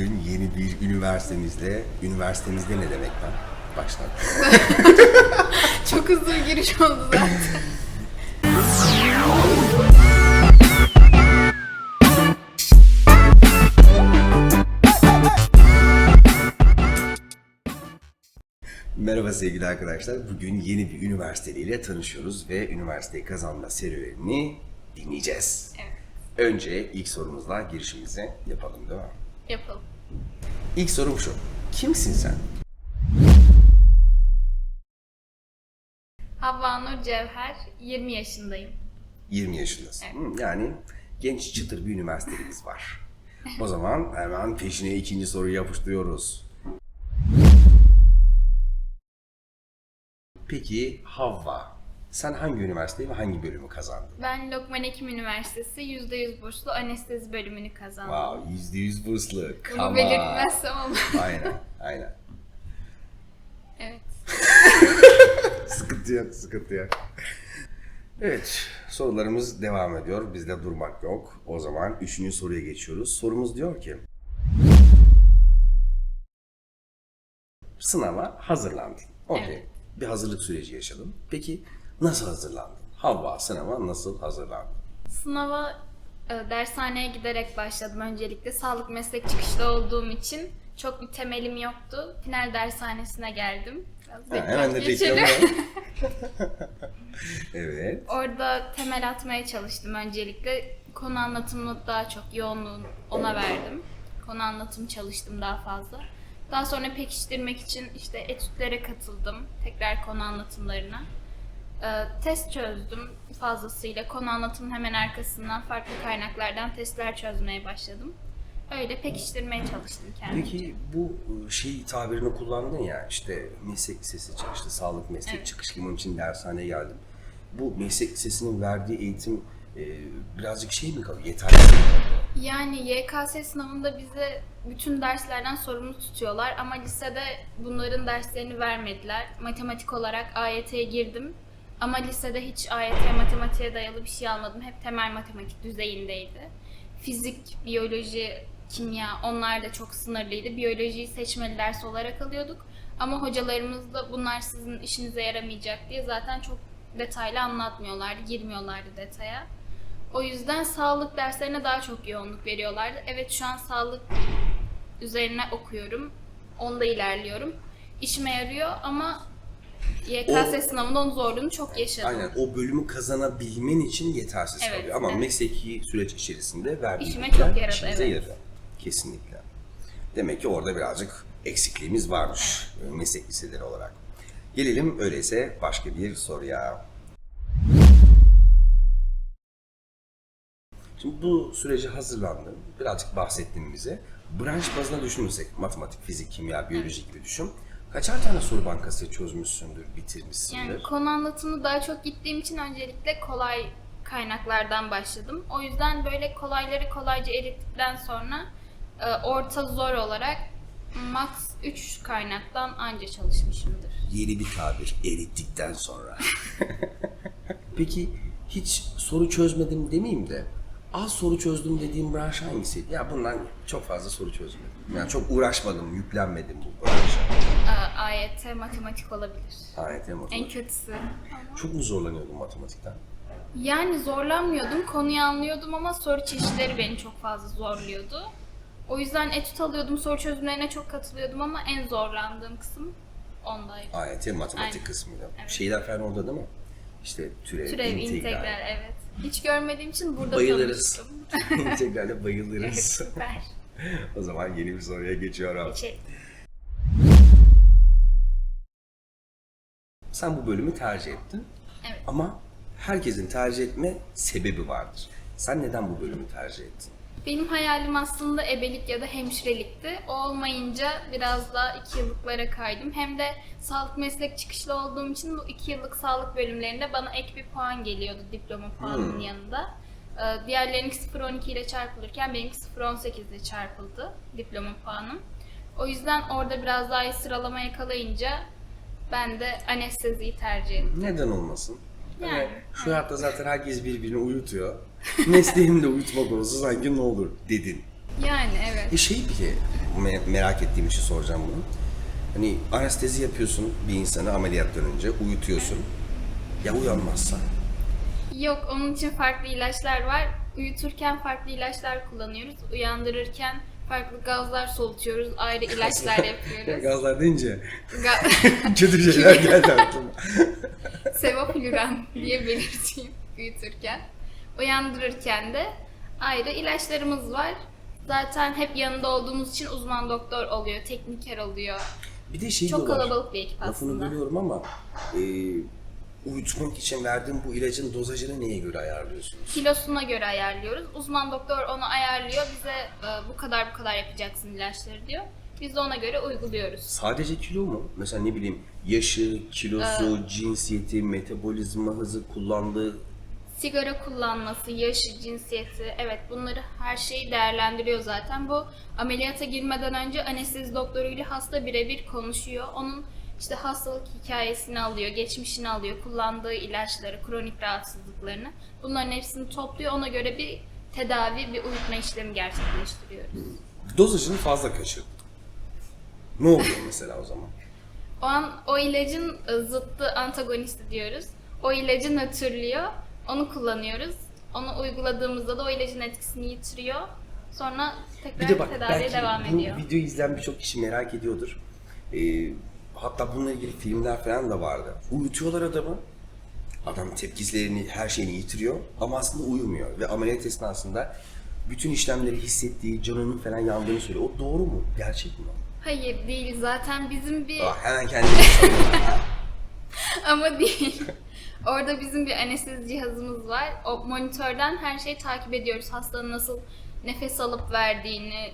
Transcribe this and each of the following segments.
Bugün yeni bir üniversitemizle, üniversitemizde ne demek lan? Baştan. Çok hızlı bir giriş oldu zaten. Merhaba sevgili arkadaşlar. Bugün yeni bir üniversiteliyle tanışıyoruz ve üniversiteyi kazanma serüvenini dinleyeceğiz. Evet. Önce ilk sorumuzla girişimizi yapalım değil mi? Yapalım. İlk sorum şu. Kimsin sen? Havva Nur Cevher, 20 yaşındayım. 20 yaşındasın. Evet. Hı, Yani genç çıtır bir üniversitemiz var. O zaman hemen peşine ikinci soruyu yapıştırıyoruz. Peki Havva, sen hangi üniversiteyi ve hangi bölümü kazandın? Ben Lokman Hekim Üniversitesi %100 burslu anestezi bölümünü kazandım. Wow, yüzde yüz burslu. Bunu Come on. belirtmezsem ama. Aynen, aynen. evet. Sıkıntı yok, sıkıntı yok. Evet, sorularımız devam ediyor. Bizde durmak yok. O zaman üçüncü soruya geçiyoruz. Sorumuz diyor ki... Sınava hazırlandın. Okey. Evet. Bir hazırlık süreci yaşadın. Peki nasıl hazırlandın? Havva sınava nasıl hazırlandın? Sınava e, dershaneye giderek başladım öncelikle. Sağlık meslek çıkışlı olduğum için çok bir temelim yoktu. Final dershanesine geldim. Biraz Ha, hemen de reklamı. evet. Orada temel atmaya çalıştım öncelikle. Konu anlatımını daha çok yoğunluğunu ona verdim. Konu anlatım çalıştım daha fazla. Daha sonra pekiştirmek için işte etütlere katıldım. Tekrar konu anlatımlarına. Ee, test çözdüm fazlasıyla. Konu anlatımın hemen arkasından farklı kaynaklardan testler çözmeye başladım. Öyle pekiştirmeye çalıştım kendimi. Peki bu e, şey tabirini kullandın ya işte meslek lisesi çıkışlı, sağlık meslek Evet. çıkışlı onun için dershaneye geldim. Bu meslek lisesinin verdiği eğitim e, birazcık şey mi kalıyor, yeterli mi kalıyor? Yani YKS sınavında bize bütün derslerden sorumlu tutuyorlar ama lisede bunların derslerini vermediler. Matematik olarak AYT'ye girdim ama lisede hiç AYT matematiğe dayalı bir şey almadım. Hep temel matematik düzeyindeydi. Fizik, biyoloji, kimya onlar da çok sınırlıydı. Biyolojiyi seçmeli ders olarak alıyorduk. Ama hocalarımız da bunlar sizin işinize yaramayacak diye zaten çok detaylı anlatmıyorlardı, girmiyorlardı detaya. O yüzden sağlık derslerine daha çok yoğunluk veriyorlardı. Evet şu an sağlık üzerine okuyorum. Onda ilerliyorum. İşime yarıyor ama YKS O- sınavında onun zorluğunu çok yaşadım. Aynen o bölümü kazanabilmen için yetersiz Evet, kalıyor. Ama evet. mesleki süreç içerisinde verdiği İşime çok yaradı, evet. yaradı. Kesinlikle. Demek ki orada birazcık eksikliğimiz varmış e, meslek liseleri olarak. Gelelim öyleyse başka bir soruya. Şimdi bu sürece hazırlandın. Birazcık bahsettin bize. Branş bazına düşünürsek matematik, fizik, kimya, biyoloji gibi düşün. Kaçar tane soru bankası çözmüşsündür, bitirmişsindir? Yani konu anlatımı daha çok gittiğim için öncelikle kolay kaynaklardan başladım. O yüzden böyle kolayları kolayca erittikten sonra e, orta zor olarak max 3 kaynaktan anca çalışmışımdır. Yeni bir tabir, erittikten sonra. Peki hiç soru çözmedim demeyeyim de az soru çözdüm dediğim branş hangisiydi? Ya bundan çok fazla soru çözmedim. Yani çok uğraşmadım, yüklenmedim bu branşa. AYT matematik olabilir. AYT En matematik. kötüsü. Çok mu zorlanıyordun matematikten? Yani zorlanmıyordum, konuyu anlıyordum ama soru çeşitleri beni çok fazla zorluyordu. O yüzden etüt alıyordum, soru çözümlerine çok katılıyordum ama en zorlandığım kısım ondaydı. AYT matematik Aynen. kısmıydı. Evet. Şeyler falan orada değil mi? İşte türev, Türev, integral. integral, evet. Hiç görmediğim için burada Bayılırız. İntegrale evet, bayılırız. süper. o zaman yeni bir soruya geçiyorum. Şey, Sen bu bölümü tercih ettin. evet. Ama herkesin tercih etme sebebi vardır. Sen neden bu bölümü tercih ettin? Benim hayalim aslında ebelik ya da hemşirelikti. O olmayınca biraz daha iki yıllıklara kaydım. Hem de sağlık meslek çıkışlı olduğum için bu iki yıllık sağlık bölümlerinde bana ek bir puan geliyordu diploma puanının Hmm. yanında. Ee, Diğerlerinki 0.12 ile çarpılırken benimki 0.18 ile çarpıldı diploma puanım. O yüzden orada biraz daha iyi sıralama yakalayınca ben de anesteziyi tercih ettim. Neden olmasın? Yani, Yani, şu hayatta zaten herkes birbirini uyutuyor. Mesleğim de uyutmak olsa sanki ne olur dedin. Yani evet. E şey bile me- merak ettiğim için soracağım bunu. Hani anestezi yapıyorsun bir insanı ameliyattan önce, uyutuyorsun. Ya uyanmazsa? Yok onun için farklı ilaçlar var. Uyuturken farklı ilaçlar kullanıyoruz. Uyandırırken farklı gazlar solutuyoruz. Ayrı ilaçlar yapıyoruz. Gazlar deyince Ga- kötü şeyler geldi aklıma. Sevofluran diye belirteyim uyuturken. Uyandırırken de ayrı ilaçlarımız var. Zaten hep yanında olduğumuz için uzman doktor oluyor, tekniker oluyor. Bir de şey Çok diyorlar. kalabalık bir ekip Lafını aslında. bölüyorum ama e, uyutmak için verdiğim bu ilacın dozajını neye göre ayarlıyorsunuz? Kilosuna göre ayarlıyoruz. Uzman doktor onu ayarlıyor. Bize e, bu kadar bu kadar yapacaksın ilaçları diyor. Biz de ona göre uyguluyoruz. Sadece kilo mu? Mesela ne bileyim yaşı, kilosu, Ee, cinsiyeti, metabolizma hızı, kullandığı Sigara kullanması, yaşı, cinsiyeti, evet bunları her şeyi değerlendiriyor zaten. Bu ameliyata girmeden önce anestezi doktoruyla hasta birebir konuşuyor. Onun işte hastalık hikayesini alıyor, geçmişini alıyor, kullandığı ilaçları, kronik rahatsızlıklarını. Bunların hepsini topluyor. Ona göre bir tedavi, bir uyutma işlemi gerçekleştiriyoruz. dozajını fazla kaçırdın. Ne oluyor mesela o zaman? O an o ilacın e, zıttı antagonisti diyoruz. O ilacı nötrlüyor. Onu kullanıyoruz. Onu uyguladığımızda da o ilacın etkisini yitiriyor. Sonra tekrar Bir de bak tedaviye belki devam bu ediyor. videoyu izleyen birçok kişi merak ediyordur. Ee, hatta bununla ilgili filmler falan da vardı. Uyutuyorlar adamı. Adam tepkilerini, her şeyini yitiriyor ama aslında uyumuyor. Ve ameliyat esnasında bütün işlemleri hissettiği, canının falan yandığını söylüyor. O doğru mu? Gerçek mi? Hayır değil. Zaten bizim bir Ah, hemen kendini ama değil. Orada bizim bir anestezi cihazımız var. O monitörden her şeyi takip ediyoruz. Hastanın nasıl nefes alıp verdiğini,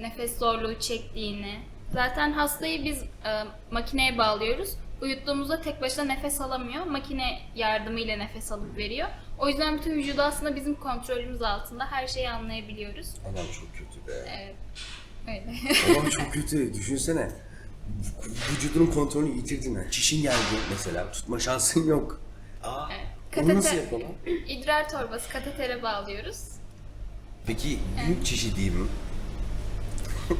nefes zorluğu çektiğini. Zaten hastayı biz e, makineye bağlıyoruz. Uyuttuğumuzda tek başına nefes alamıyor. Makine yardımıyla nefes alıp veriyor. O yüzden bütün vücudu aslında bizim kontrolümüz altında. Her şeyi anlayabiliyoruz. Adam çok kötü be. Evet. Öyle. Adam çok kötü. Düşünsene. Vücudunun kontrolünü yitirdin. ha. Çişin geldi mesela. Tutma şansın yok. Aa, Evet. onu nasıl Kateter- yapalım? İdrar torbası katetere bağlıyoruz. Peki büyük mi?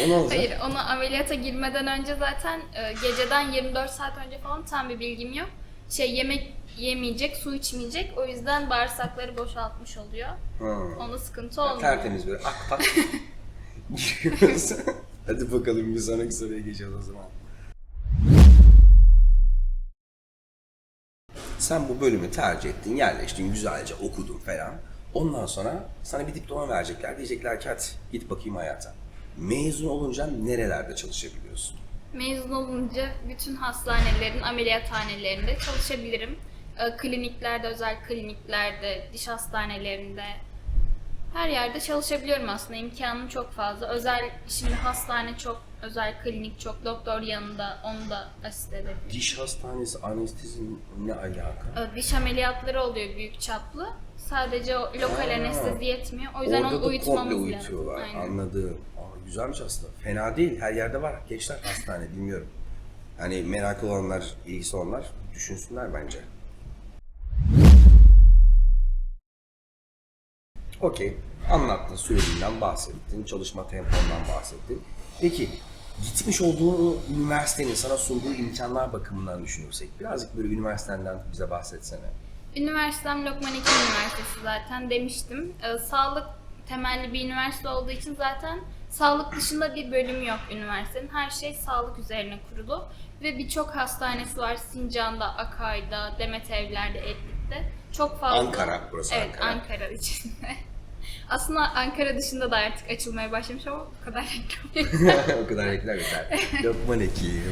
o ne olacak? Hayır, onu ameliyata girmeden önce zaten e, geceden 24 saat önce falan tam bir bilgim yok. Şey yemek yemeyecek, su içmeyecek. O yüzden bağırsakları boşaltmış oluyor. Ha. Onda sıkıntı olmuyor. Tertemiz böyle ak tak giriyoruz. Hadi bakalım bir sonraki soruya geçelim o zaman. Sen bu bölümü tercih ettin, yerleştin, güzelce okudun falan. Ondan sonra sana bir diploma verecekler. Diyecekler ki hadi git bakayım hayata. Mezun olunca nerelerde çalışabiliyorsun? Mezun olunca bütün hastanelerin ameliyathanelerinde çalışabilirim. E, kliniklerde, özel kliniklerde, diş hastanelerinde her yerde çalışabiliyorum aslında. İmkanım çok fazla. Özel şimdi hastane çok, özel klinik çok, doktor yanında onu da asist edebilirim. Diş hastanesi, anestezi ne alaka? E, diş ameliyatları oluyor büyük çaplı. Sadece o lokal anestezi yetmiyor. O yüzden Orada onu da uyutmamız komple lazım. uyutuyorlar. Aynen. Anladım. Aa, güzelmiş aslında. Fena değil. Her yerde var. Gençler hastane bilmiyorum. Hani meraklı olanlar, ilgisi olanlar düşünsünler bence. Okey. Anlattın, sürecinden bahsettin, çalışma tempondan bahsettin. Peki, gitmiş olduğun üniversitenin sana sunduğu imkanlar bakımından düşünürsek, birazcık böyle üniversitenden bize bahsetsene. Üniversitem Lokman Hekim Üniversitesi zaten demiştim. Ee, sağlık temelli bir üniversite olduğu için zaten sağlık dışında bir bölüm yok üniversitenin. Her şey sağlık üzerine kurulu. Ve birçok hastanesi var Sincan'da, Akay'da, Demet Evler'de, Etlik'te. Çok fazla. Ankara, burası evet, Ankara. Ankara içinde. Aslında Ankara dışında da artık açılmaya başlamış ama o kadar reklam o kadar reklam yeter. Lokman Hekim.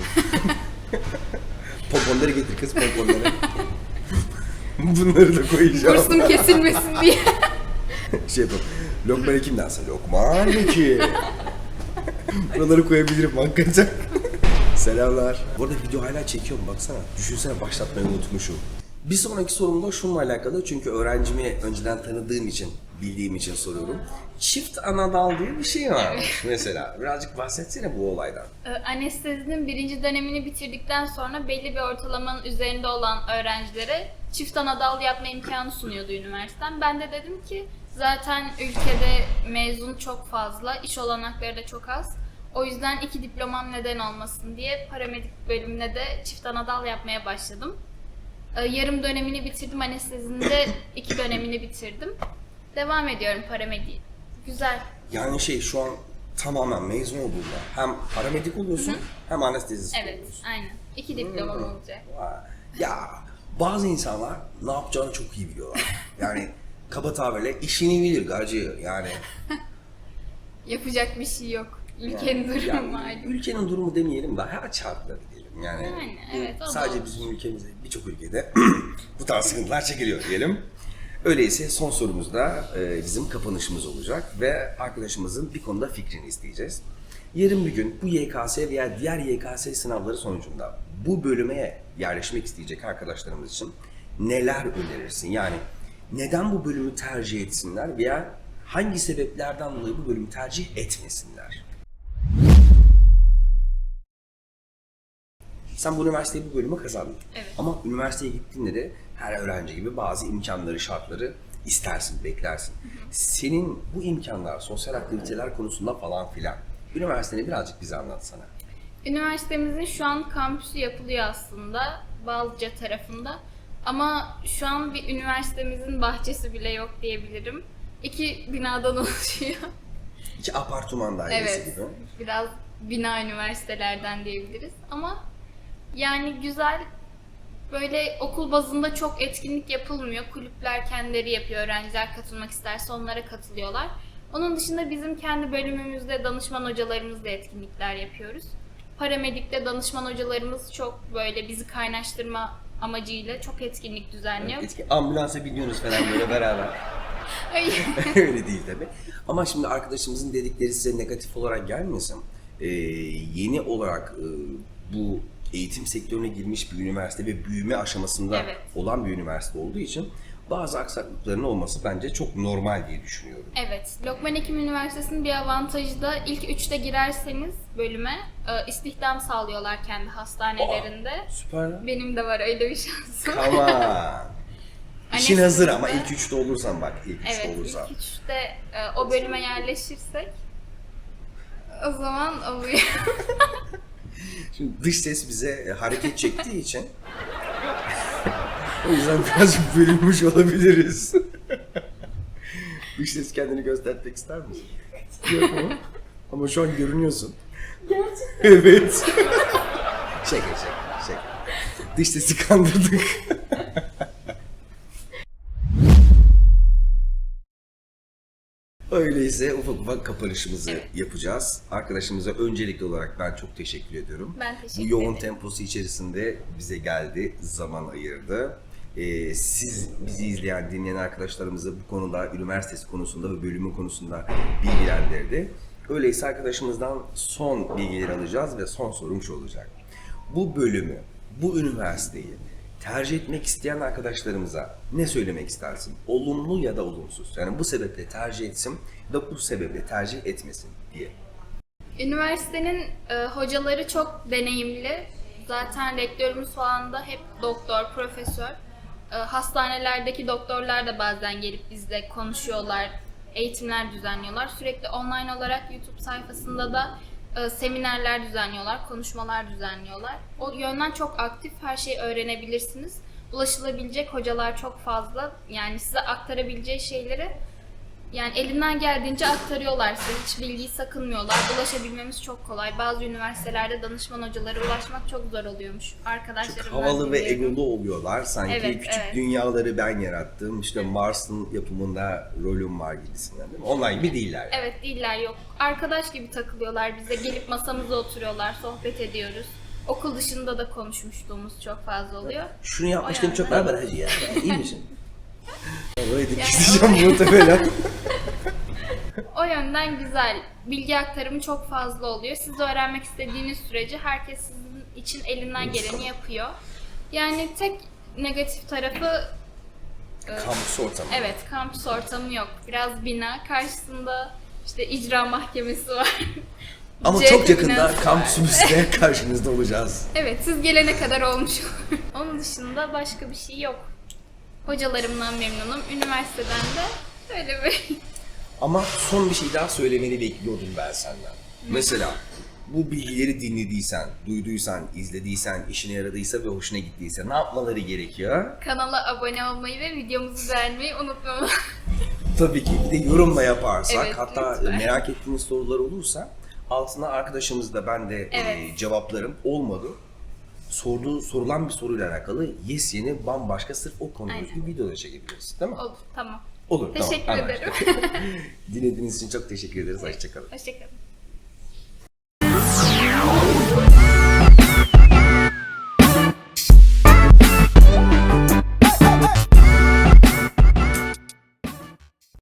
Pomponları getir kız pomponları. Bunları da koyacağım. Kursum kesilmesin diye. şey yapalım. Lokman Hekim'den sonra Lokman Hekim. Buraları koyabilirim hakikaten. Selamlar. Bu arada video hala çekiyorum baksana. Düşünsene başlatmayı unutmuşum. Bir sonraki sorum da şununla alakalı çünkü öğrencimi önceden tanıdığım için, bildiğim için soruyorum. Çift anadal diye bir şey var mesela. Birazcık bahsetsene bu olaydan. Ee, Anestezinin birinci dönemini bitirdikten sonra belli bir ortalamanın üzerinde olan öğrencilere çift anadal yapma imkanı sunuyordu üniversitem. Ben de dedim ki Zaten ülkede mezun çok fazla, iş olanakları da çok az. O yüzden iki diplomam neden olmasın diye paramedik bölümüne de çift anadal yapmaya başladım. Ee, Yarım dönemini bitirdim, anestezinin de iki dönemini bitirdim. Devam ediyorum paramedik. Güzel. Yani şey şu an tamamen mezun olduğunda hem paramedik oluyorsun hem anestezist Evet, oluyorsun. aynen. İki diplomam olacak. Vay. Ya bazı insanlar ne yapacağını çok iyi biliyorlar. Yani kaba tabirle işini bilir gacı yani. Yapacak bir şey yok. Ülkenin durumu Yani malum. Ülkenin durumu demeyelim de hayat şartları diyelim. Yani, Yani, evet, o sadece bizim ülkemizde birçok ülkede bu tarz sıkıntılar çekiliyor diyelim. Öyleyse son sorumuz da e, bizim kapanışımız olacak ve arkadaşımızın bir konuda fikrini isteyeceğiz. Yarın bir gün bu YKS veya diğer YKS sınavları sonucunda bu bölüme yerleşmek isteyecek arkadaşlarımız için neler önerirsin? Yani neden bu bölümü tercih etsinler veya hangi sebeplerden dolayı bu bölümü tercih etmesinler? Sen bu üniversiteyi bu bölümü kazandın. Evet. Ama üniversiteye gittiğinde de her öğrenci gibi bazı imkanları, şartları istersin, beklersin. Senin bu imkanlar, sosyal aktiviteler konusunda falan filan üniversiteni birazcık bize anlatsana. Üniversitemizin şu an kampüsü yapılıyor aslında Ballıca tarafında. Ama şu an bir üniversitemizin bahçesi bile yok diyebilirim. İki binadan oluşuyor. İki apartman dairesi evet. gibi. Biraz bina üniversitelerden diyebiliriz. Ama yani güzel böyle okul bazında çok etkinlik yapılmıyor. Kulüpler kendileri yapıyor. Öğrenciler katılmak isterse onlara katılıyorlar. Onun dışında bizim kendi bölümümüzde danışman hocalarımızla etkinlikler yapıyoruz. Paramedik'te danışman hocalarımız çok böyle bizi kaynaştırma amacıyla çok etkinlik düzenliyor. Etki, ambulansa biniyoruz falan böyle beraber. Öyle değil tabii. Ama şimdi arkadaşımızın dedikleri size negatif olarak gelmesin. Ee, yeni olarak e, bu eğitim sektörüne girmiş bir üniversite ve büyüme aşamasında Evet. olan bir üniversite olduğu için bazı aksaklıkların olması bence çok normal diye düşünüyorum. Evet, Lokman Hekim Üniversitesi'nin bir avantajı da ilk üçte girerseniz bölüme e, istihdam sağlıyorlar kendi hastanelerinde. Süper lan. Benim de var öyle bir şansım. Tamam. İşin Anestezide- hazır ama ilk üçte olursan bak ilk üçte Evet, olursan. ilk üçte e, o bölüme yerleşirsek o zaman oluyor. Şimdi dış ses bize e, hareket çektiği için o yüzden biraz bölünmüş olabiliriz. dış ses kendini göstermek ister misin? Yok ama. Ama şu an görünüyorsun. Gerçekten. Evet. şaka şaka şaka. Dış sesi kandırdık. Öyleyse ufak ufak kapanışımızı Evet. yapacağız. Arkadaşımıza öncelikli olarak ben çok teşekkür ediyorum. Ben teşekkür Bu yoğun ederim. temposu içerisinde bize geldi, zaman ayırdı. Ee, siz bizi izleyen, dinleyen arkadaşlarımızı bu konuda, üniversitesi konusunda ve bölümü konusunda bilgilendirdi. Öyleyse arkadaşımızdan son bilgileri alacağız ve son sorum şu olacak. Bu bölümü, bu üniversiteyi tercih etmek isteyen arkadaşlarımıza ne söylemek istersin? Olumlu ya da olumsuz. Yani bu sebeple tercih etsin da bu sebeple tercih etmesin diye. Üniversitenin e, hocaları çok deneyimli. Zaten rektörümüz falan da hep doktor, profesör. E, hastanelerdeki doktorlar da bazen gelip bizle konuşuyorlar, eğitimler düzenliyorlar. Sürekli online olarak YouTube sayfasında da seminerler düzenliyorlar, konuşmalar düzenliyorlar. O yönden çok aktif, her şeyi öğrenebilirsiniz. Ulaşılabilecek hocalar çok fazla. Yani size aktarabileceği şeyleri yani elinden geldiğince aktarıyorlar size. Hiç bilgiyi sakınmıyorlar. Ulaşabilmemiz çok kolay. Bazı üniversitelerde danışman hocalara ulaşmak çok zor oluyormuş. Çok Arkadaşlarımdan havalı ve egolu oluyorlar. Sanki Evet, küçük evet. dünyaları ben yarattım. İşte Mars'ın yapımında rolüm var gibisinden değil mi? Onlar gibi değiller. Evet değiller yok. Arkadaş gibi takılıyorlar bize. Gelip masamıza oturuyorlar, sohbet ediyoruz. Okul dışında da konuşmuşluğumuz çok fazla oluyor. Şunu yapmıştım çok haber hacı ya. İyi misin? Orayı dikişleyeceğim muhtemelen. O yönden güzel. Bilgi aktarımı çok fazla oluyor. Siz de öğrenmek istediğiniz sürece herkes sizin için elinden geleni yapıyor. Yani tek negatif tarafı Kampüs ortamı. evet kampüs ortamı yok. Biraz bina karşısında işte icra mahkemesi var. Ama çok yakında kampüsümüzde karşınızda olacağız. Evet siz gelene kadar olmuş. Onun dışında başka bir şey yok. Hocalarımdan memnunum. Üniversiteden de Öyle mi? Ama son bir şey daha söylemeni bekliyordum ben senden. Mesela bu bilgileri dinlediysen, duyduysan, izlediysen, işine yaradıysa ve hoşuna gittiyse ne yapmaları gerekiyor? Kanala abone olmayı ve videomuzu beğenmeyi unutmamalı. Tabii ki bir de yorumla yaparsak Evet, hatta lütfen. merak ettiğiniz sorular olursa altına arkadaşımız da ben de Evet. e, cevaplarım olmadı. Sorduğu, sorulan bir soruyla alakalı yes yeni bambaşka sırf o konuda Aynen. özgü video da çekebiliriz. Değil mi? Olur, tamam. Olur. Teşekkür tamam, ederim. anlaştık. Dinlediğiniz için çok teşekkür ederiz. Hoşçakalın. Hoşçakalın.